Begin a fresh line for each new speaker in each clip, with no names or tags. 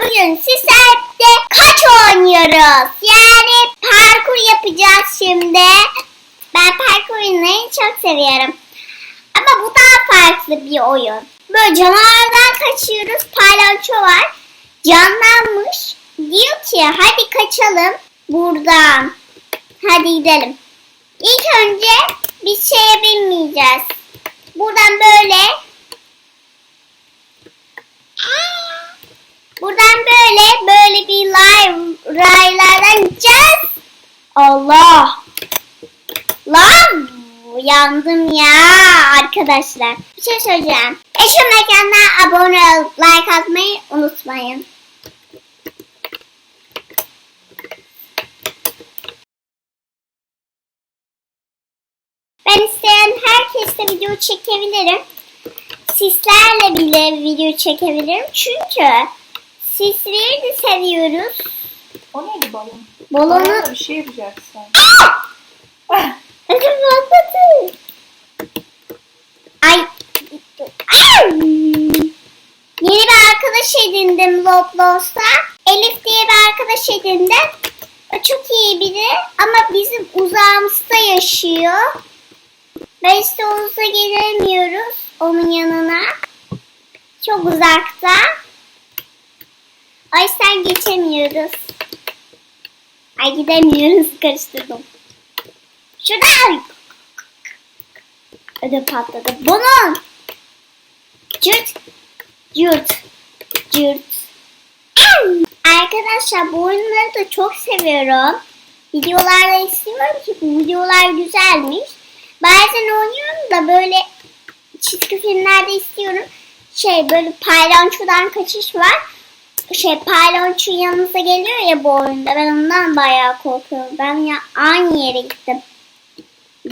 bugün sizlerle kaç oynuyoruz? Yani parkur yapacağız şimdi. Ben parkur oyunlarını çok seviyorum. Ama bu daha farklı bir oyun. Böyle canavardan kaçıyoruz. Palyaço var. Canlanmış. Diyor ki hadi kaçalım buradan. Hadi gidelim. İlk önce bir şeye binmeyeceğiz. Buradan böyle Buradan böyle böyle bir lay, raylardan gideceğiz. Allah. Lan yandım ya arkadaşlar. Bir şey söyleyeceğim. Eşim mekanına abone ol, like atmayı unutmayın. Ben isteyen herkesle video çekebilirim. Sislerle bile video çekebilirim. Çünkü sisleri de seviyoruz.
O neydi balon?
Balonu...
Balonla bir şey yapacaksın.
Patladı. Ay. Ay. Yeni bir arkadaş edindim Roblox'ta. Elif diye bir arkadaş edindim. O çok iyi biri ama bizim uzağımızda yaşıyor. Ve işte olsa gelemiyoruz onun yanına. Çok uzakta. O yüzden geçemiyoruz. Ay gidemiyoruz karıştırdım. Şuradan. Ödü patladı. Bunun. Cırt. Cırt. Cırt. Arkadaşlar bu oyunları da çok seviyorum. Videolarda istiyorum ki bu videolar güzelmiş. Bazen oynuyorum da böyle çizgi filmlerde istiyorum. Şey böyle paylançodan kaçış var. Şey paylanço yanınıza geliyor ya bu oyunda. Ben ondan bayağı korkuyorum. Ben ya aynı yere gittim.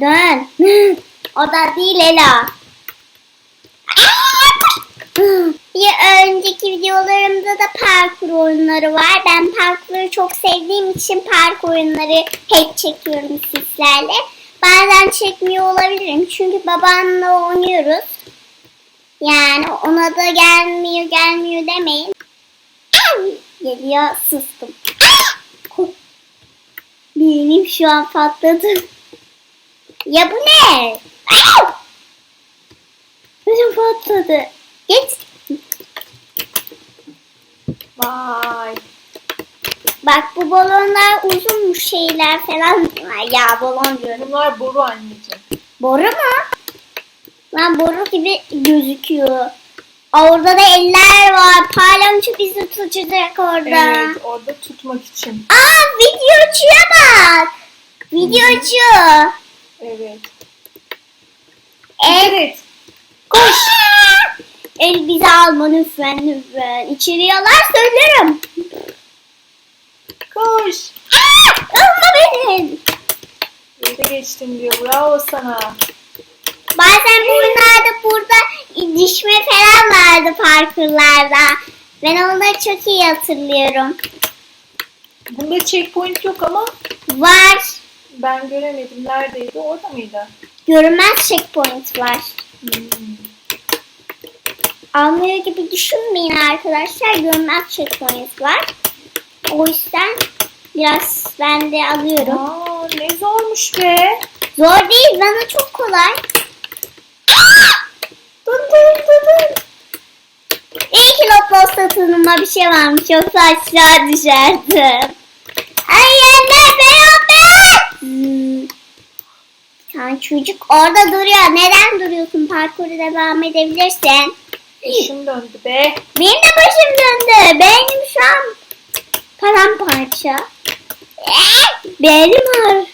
Dön. o da değil Ela. Bir önceki videolarımda da parkur oyunları var. Ben parkuru çok sevdiğim için parkur oyunları hep çekiyorum sizlerle. Bazen çekmiyor olabilirim. Çünkü babamla oynuyoruz. Yani ona da gelmiyor gelmiyor demeyin. Geliyor sustum. Benim şu an patladı. Ya bu ne? Benim patladı. Geç.
Vay.
Bak bu balonlar uzunmuş şeyler falan. Ya balon diyorum.
Bunlar boru anneciğim.
Boru mu? Lan boru gibi gözüküyor. Orada da eller var. Palyaço bizi tutacak orada.
Evet orada tutmak için.
Aa videocuya bak. Videocu.
Evet.
El,
Evet.
koş. El bizi alma lütfen lütfen. İçeri alar söylerim.
Koş.
Aa, alma beni.
Öte geçtim diyor. Bravo sana.
Bazen bu oyunlarda burada düşme falan vardı parkurlarda. Ben onları çok iyi hatırlıyorum.
Bunda checkpoint yok ama
Var.
ben göremedim. Neredeydi? Orada mıydı?
Görünmez checkpoint var.
Hmm.
Almıyor gibi düşünmeyin arkadaşlar. Görünmez checkpoint var. O yüzden biraz ben de alıyorum.
Aa, ne zormuş be.
Zor değil. Bana çok kolay.
Dın dın dın dın.
İyi ki Loplos satınıma bir şey varmış. Yoksa aşağı düşerdim. Ay anne beraber. Hmm. Bir tane çocuk orada duruyor. Neden duruyorsun? Parkuru devam edebilirsin.
Başım döndü be.
Benim de başım döndü. Benim şu an paramparça. Eh, Benim ağrı.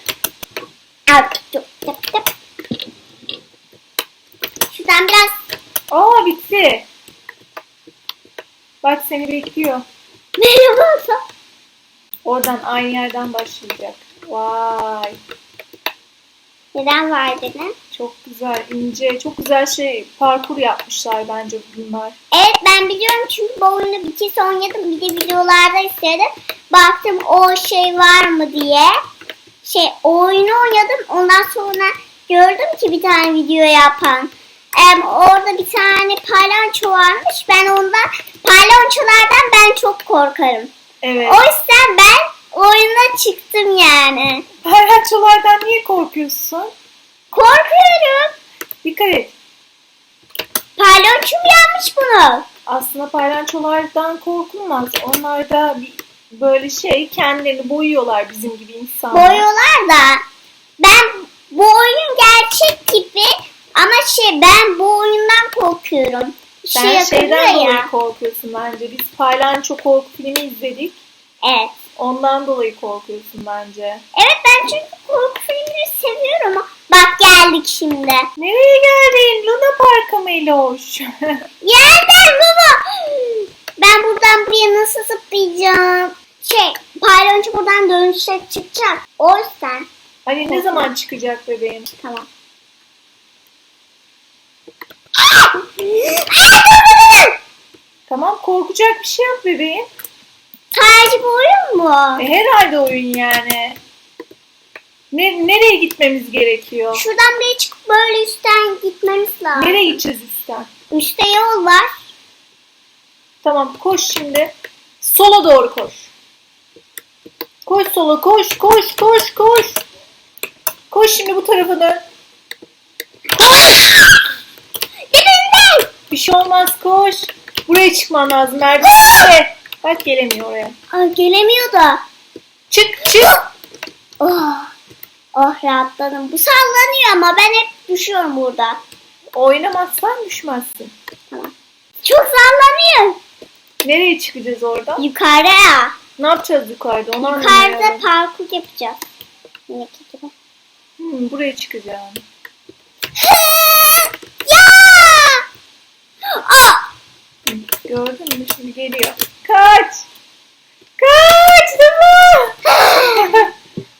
Al, tıp, tıp, Şuradan biraz
Aa bitti. Bak seni bekliyor.
merhaba.
Oradan aynı yerden başlayacak. Vay.
Neden var dedin?
Çok güzel, ince, çok güzel şey parkur yapmışlar bence bunlar.
Evet ben biliyorum çünkü bu oyunu bir kez oynadım. Bir de videolarda istedim. Baktım o şey var mı diye. Şey oyunu oynadım. Ondan sonra gördüm ki bir tane video yapan. Orada bir tane palyaço varmış. Ben ondan palyaçolardan ben çok korkarım.
Evet.
O yüzden ben oyuna çıktım yani.
Palyaçolardan niye korkuyorsun?
Korkuyorum.
Dikkat et.
Palyaço mu yapmış bunu?
Aslında palyaçolardan korkulmaz. Onlar da bir, böyle şey kendilerini boyuyorlar bizim gibi insanlar.
Boyuyorlar da ben bu oyun gerçek gibi ama şey ben bu oyundan korkuyorum. Bir şey
şeyden
yapılıyor
dolayı
ya.
korkuyorsun bence. Biz palyaço korku filmi izledik.
Evet.
Ondan dolayı korkuyorsun bence.
Evet ben çünkü korku filmleri seviyorum. Bak geldik şimdi.
Nereye geldin? Luna Park'a Meloş.
Yerden baba. Ben buradan buraya nasıl zıplayacağım? Şey palyoncu buradan dönüşe çıkacak. O yüzden.
hani ne zaman çıkacak bebeğim?
Tamam.
Tamam korkacak bir şey yok bebeğim.
Sadece bu oyun mu?
E, herhalde oyun yani. Ne, nereye gitmemiz gerekiyor?
Şuradan buraya çıkıp böyle üstten gitmemiz lazım.
Nereye gideceğiz üstten?
Üstte yol var.
Tamam koş şimdi. Sola doğru koş. Koş sola koş koş koş koş. Koş şimdi bu tarafa dön. Bir şey olmaz koş. Buraya çıkman lazım merdivenle. Bak gelemiyor oraya.
Aa, gelemiyor da.
Çık çık.
Oh. Oh rahatladım. Bu sallanıyor ama ben hep düşüyorum burada.
Oynamazsan düşmezsin.
Tamam. Çok sallanıyor.
Nereye çıkacağız orada?
Yukarıya.
Ne yapacağız yukarıda? Onu
Yukarıda
anlamıyorum.
parkur yapacağız. Gibi.
Hmm, buraya çıkacağım.
Aa!
Gördün mü şimdi geliyor. Kaç. Kaç Dama.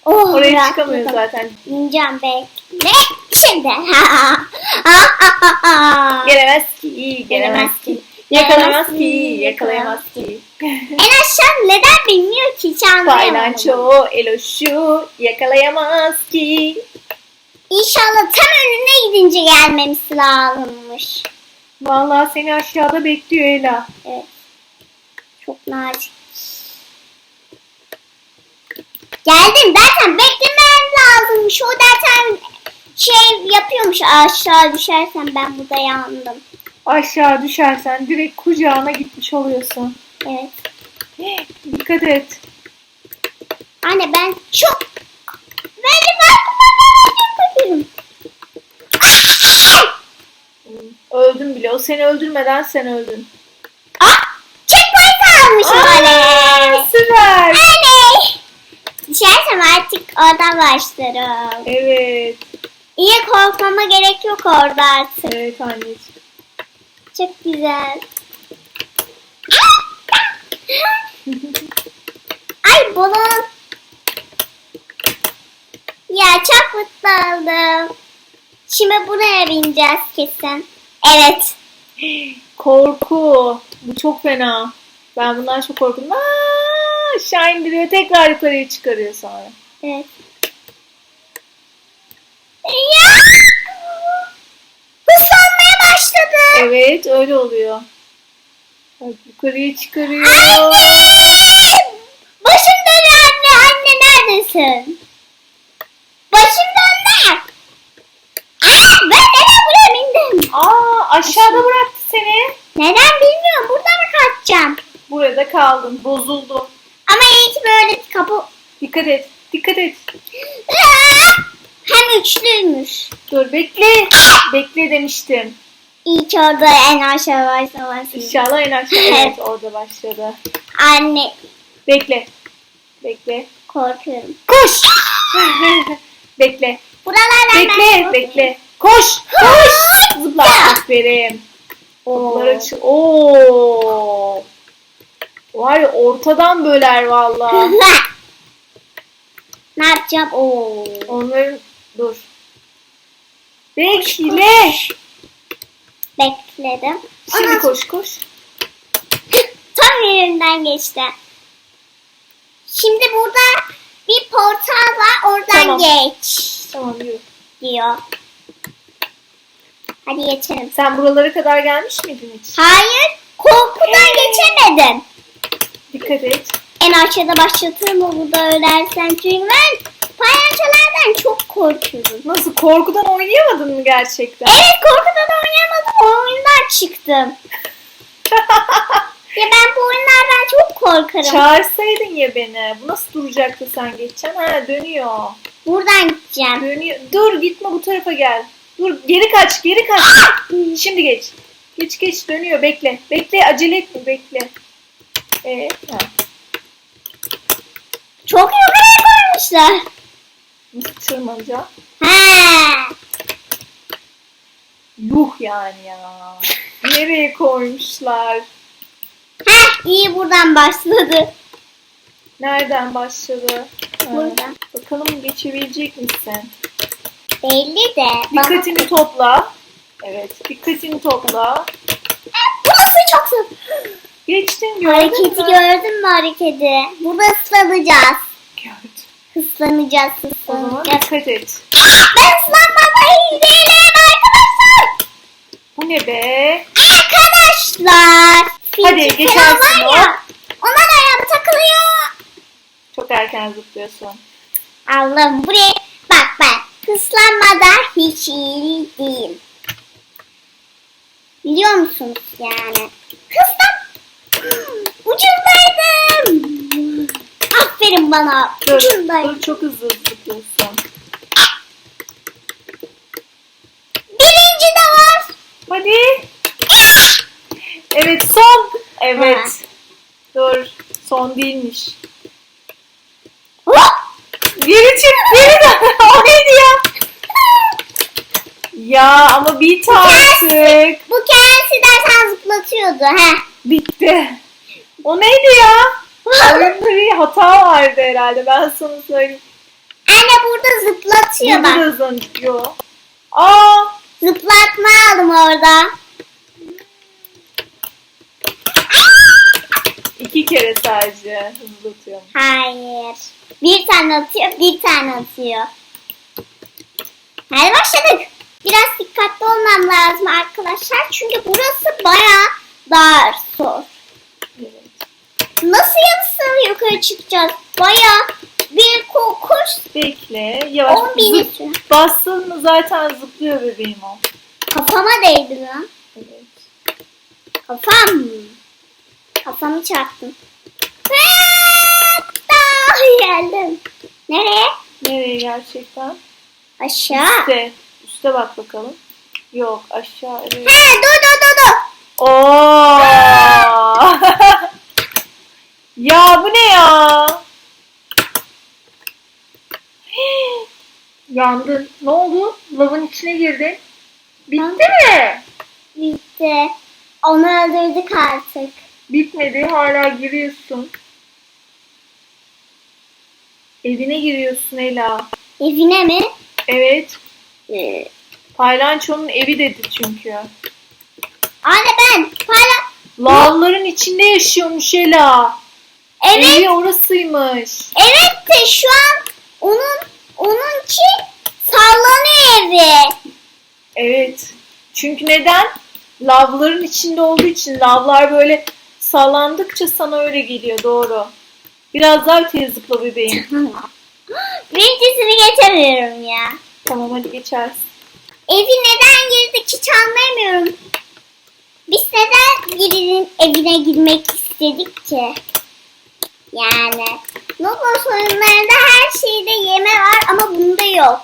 Oh,
Oraya
rahatladım.
çıkamıyor zaten.
İneceğim bekle. Şimdi.
Gelemez ki, iyi gelemez ki. Yakalamaz ki, yakalayamaz ki.
en aşağı neden bilmiyor ki hiç anlayamadım.
Paylanço, Eloşu yakalayamaz ki.
İnşallah tam önüne gidince gelmemiz lazımmış.
Vallahi seni aşağıda bekliyor Ela.
Evet. Çok nazik. Geldim zaten beklemen lazımmış. O zaten şey yapıyormuş aşağı düşersen ben burada yandım.
Aşağı düşersen direkt kucağına gitmiş oluyorsun.
Evet.
Dikkat et.
Anne ben çok böyle bakmıyorum.
Öldün bile. O seni öldürmeden sen öldün.
Ah! Checkpoint almışım
Aa,
oley.
süper.
Oley. Düşersem artık oradan başlarım.
Evet.
İyi korkmama gerek yok orada artık.
Evet anneciğim.
Çok güzel. Ay balon. Ya çok mutlu oldum. Şimdi buraya bineceğiz kesin. Evet.
Korku. Bu çok fena. Ben bundan çok korktum. Aa, aşağı indiriyor. Tekrar yukarıya çıkarıyor sonra.
Evet. Ya! Hızlanmaya başladı.
Evet öyle oluyor. Bak yukarıya çıkarıyor.
Anne! Başım dönüyor anne. Anne neredesin? Başım döndü. Aa, ben neden buraya bindim?
Aa aşağıda bıraktı seni.
Neden bilmiyorum. Burada mı kaçacağım?
Burada kaldın. Bozuldu.
Ama iyi ki böyle bir kapı...
Dikkat et. Dikkat et.
Hem üçlüymüş.
Dur bekle. Bekle demiştim.
İyi ki orada en aşağı başlamasın.
İnşallah en aşağı. Evet orada başladı.
Anne
Bekle. Bekle.
korkuyorum.
Koş. bekle.
Buralardan ben
Bekle. Bekle. Koş. Koş. Zıpla. Aferin. Kapılar
Oo.
açı. Oo. Var ya ortadan böler valla.
ne yapacağım? Oo.
Onların dur. Bekle.
Bekledim.
Şimdi
Ana,
koş koş.
Tam yerimden geçti. Şimdi burada bir portal var. Oradan
Tamam.
geç
Tamam yürü.
diyor. Hadi geçelim.
Sen buralara kadar gelmiş miydin hiç?
Hayır. Korkudan geçemedim.
Dikkat et.
En aşağıda başlatır mı bu da ölersen? Çünkü ben palyaçolardan çok korkuyorum.
Nasıl korkudan oynayamadın mı gerçekten?
Evet korkudan oynayamadım. O oyundan çıktım. Ya ben bu oyunlardan çok korkarım.
Çağırsaydın ya beni. Bu nasıl duracaktı sen geçeceksin? Ha dönüyor.
Buradan gideceğim.
Dönüyor. Dur gitme bu tarafa gel. Dur geri kaç geri kaç. Şimdi geç. Geç geç dönüyor bekle. Bekle acele etme bekle. Ee, ha.
Çok yukarıya koymuşlar.
Nasıl tırmanacağım?
Ha.
Yuh yani ya. Nereye koymuşlar?
Ha iyi buradan başladı.
Nereden başladı? Ha.
Buradan.
Bakalım geçebilecek misin?
Belli de. Bana...
Dikkatini topla. Evet, dikkatini topla.
Burası çok zor.
Geçtin gördün
Hareketi
mü?
gördün mü hareketi? Burada ıslanacağız.
Gördüm.
Hıslanacağız,
O zaman
hıslanacağız.
dikkat et.
Ben ıslanmada hileyim arkadaşlar.
Bu ne be?
Arkadaşlar.
Hadi,
Filtre
geçersin
falan
o.
ya, Ona ayağım takılıyor.
Çok erken zıplıyorsun.
Allah'ım buraya hıslanmada hiç iyi değil. Biliyor musunuz yani? Hıslan. Ucundaydım. Aferin bana.
Dur,
Ucundaydım.
dur çok hızlı zıplıyorsun.
Birinci de var.
Hadi. Evet son. Evet.
Ha.
Dur. Son değilmiş.
Hop.
Geri çık. Geri dön. o neydi ya? Ya ama bit artık.
Bu kendisi dersen zıplatıyordu. He.
Bitti. O neydi ya? Oyunda bir hata vardı herhalde. Ben sana söyleyeyim.
Anne burada zıplatıyor
Burada
bak.
da zıplıyor. Aa.
Zıplatma aldım orada.
iki kere sadece hızlatıyor.
Hayır. Bir tane atıyor, bir tane atıyor. Hadi başladık. Biraz dikkatli olmam lazım arkadaşlar. Çünkü burası bayağı dar.
Evet.
Nasıl nasıl yukarı çıkacağız? Bayağı bir kokuş.
Bekle. Yavaş.
10 bin
Zıp-. Bastın mı zaten zıplıyor bebeğim o.
Kafama değdi lan.
Evet.
Kafam. Kafamı çarptım. Hatta geldim. Nereye?
Nereye gerçekten?
Aşağı.
Üste. Üste bak bakalım. Yok aşağı.
He dur dur dur dur.
Oo! ya bu ne ya? Yandın. Ne oldu? Lavın içine girdin. Bitti mi?
Bitti. Onu öldürdük artık.
Bitmedi. Hala giriyorsun. Evine giriyorsun Ela.
Evine mi?
Evet.
Ee,
Paylanço'nun evi dedi çünkü.
Anne ben hala...
Lavların içinde yaşıyormuş Ela.
Evet,
Evi orasıymış.
evet de şu an onun onun için sallanıyor evi.
Evet. Çünkü neden? Lavların içinde olduğu için lavlar böyle sallandıkça sana öyle geliyor doğru. Biraz daha öteye zıpla bebeğim.
Birincisini geçemiyorum ya.
Tamam hadi geçersin.
Evi neden girdik hiç anlayamıyorum. Biz neden birinin evine girmek istedik ki? Yani Roblox oyunlarında her şeyde yeme var ama bunda yok.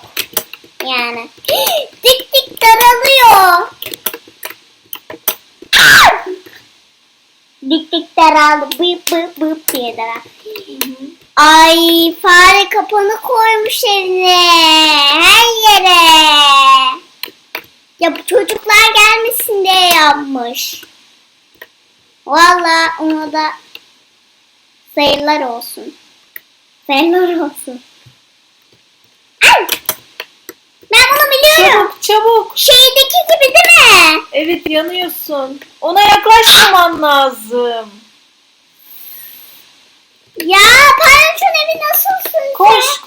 Yani dik dik daralıyor. Dik dik daraldı. Bıp bıp bıp diye daral. Ay fare kapanı koymuş evine. Her yere. Ya bu çocuklar gelmesin diye yapmış. Valla ona da sayılar olsun. Sayılar olsun. Ay! Ben bunu biliyorum.
Çabuk çabuk.
Şeydeki gibi değil mi?
Evet yanıyorsun. Ona yaklaşmaman lazım.
Ya Palyaço'nun evi nasılsın
Koş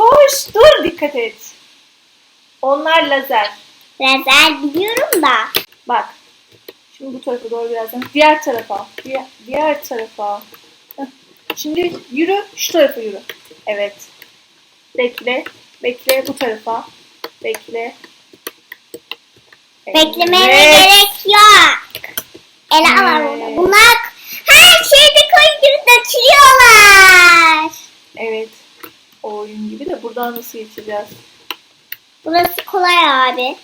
dikkat et. Onlar lazer.
Lazer biliyorum da.
Bak. Şimdi bu tarafa doğru birazdan. Diğer tarafa. Diğer, diğer tarafa. Şimdi yürü. Şu tarafa yürü. Evet. Bekle. Bekle bu tarafa. Bekle.
Beklemeye
Evet.
gerek yok. Var
Evet.
burada. Bunlar her şeyde koyup dökülüyorlar.
Evet. O oyun gibi de buradan nasıl geçeceğiz?
Burası kolay abi.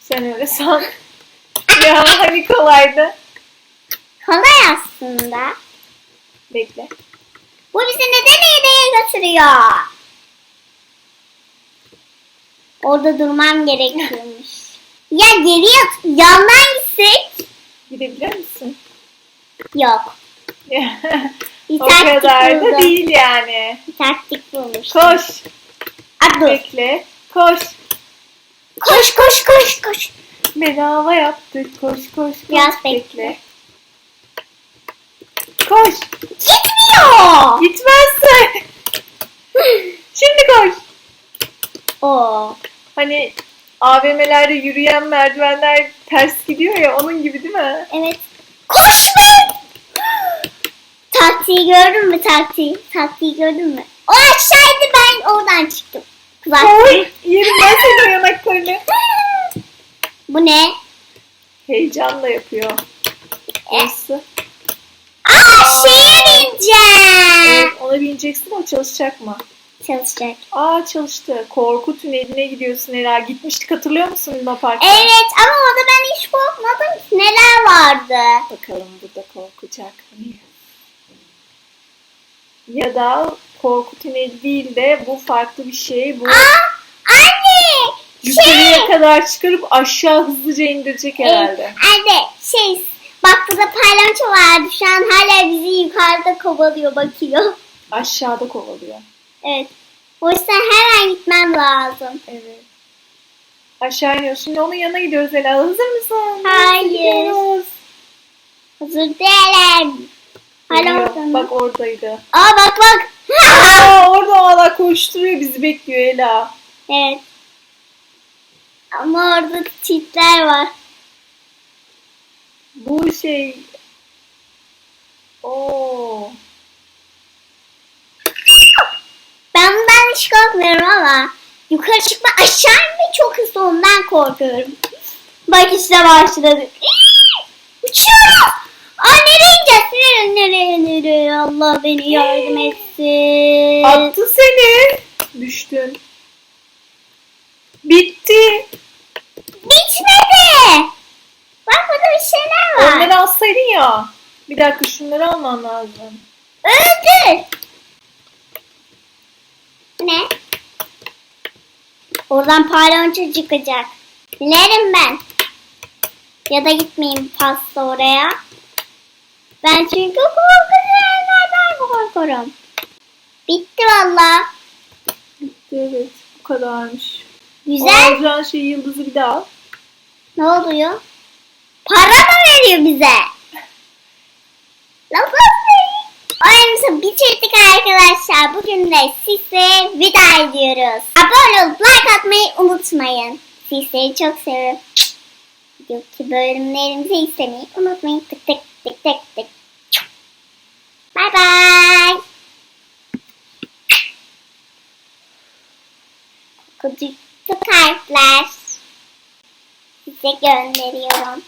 Sen öyle san. ya hani kolaydı.
Kolay aslında.
Bekle.
Bu bizi neden nereye götürüyor? Orada durmam gerekiyormuş. ya geriye yandan gitsek?
Gidebilir misin?
Yok. Bir
o
taktik
kadar da
buldum.
değil yani.
Bir taktik bulmuş.
Koş.
Aa, dur.
Bekle. Koş.
Koş koş koş koş.
Bedava yaptık. Koş koş koş.
Biraz bekle.
Koş.
Gitmiyor.
Gitmezse. Şimdi koş.
Oo.
Hani AVM'lerde yürüyen merdivenler ters gidiyor ya onun gibi değil mi?
Evet. Taktiği gördün mü taktiği? Taktiği gördün mü? O aşağıydı ben oradan çıktım. Bak.
Koy. Yerim ben senin o yanaklarını.
Bu ne?
Heyecanla yapıyor.
E,
Nasıl?
Aa şeye bineceğim.
Evet, ona bineceksin o çalışacak mı?
Çalışacak.
Aa çalıştı. Korku tüneline gidiyorsun Ela. Gitmiştik hatırlıyor musun Luna Park'ta?
Evet ama orada ben hiç korkmadım ki. Neler vardı?
Bakalım burada korkacak mı? Ya da korku tüneli değil de bu farklı bir şey. Bu
Aa anne.
yukarıya
Şey.
kadar çıkarıp aşağı hızlıca indirecek herhalde.
Evet, anne şey bak burada paylaşım vardı. Şu an hala bizi yukarıda kovalıyor bakıyor.
Aşağıda kovalıyor.
Evet. O yüzden hemen gitmem lazım.
Evet. Aşağı iniyoruz. Şimdi onun yanına gidiyoruz Ela. Hazır mısın?
Hayır. Hazır değilim. Hala orada mı?
Bak oradaydı.
Aa bak bak.
Aa, orada hala koşturuyor bizi bekliyor Ela.
evet. Ama orada çitler var.
Bu şey... Oo.
Ben bundan hiç korkmuyorum ama yukarı çıkma aşağı inme çok hızlı ondan korkuyorum. Bak işte başladı. Uçuyorum. Aa nereye ineceğiz? Nereye nereye nereye? Allah beni yardım etsin.
Attı seni. Düştün. Bitti.
Bitmedi. Bak burada bir şeyler var.
Onları alsaydın ya. Bir dakika şunları alman lazım.
Öldür. Ne? Oradan palonço çıkacak. Bilerim ben. Ya da gitmeyeyim pasta oraya. Ben çünkü korkuyorum. Nereden korkuyorum? Bitti valla.
Evet bu kadarmış.
Güzel.
Alacağın şey yıldızı bir daha al.
Ne oluyor? Para mı veriyor bize? Lafı Oyunumuzu bitirdik arkadaşlar. Bugün de size veda ediyoruz. Abone olup like atmayı unutmayın. Sizleri çok seviyorum. Videodaki bölümlerimizi izlemeyi unutmayın. Tık tık tık tık tık. Bye bye. Kucuklu kalpler size gönderiyorum.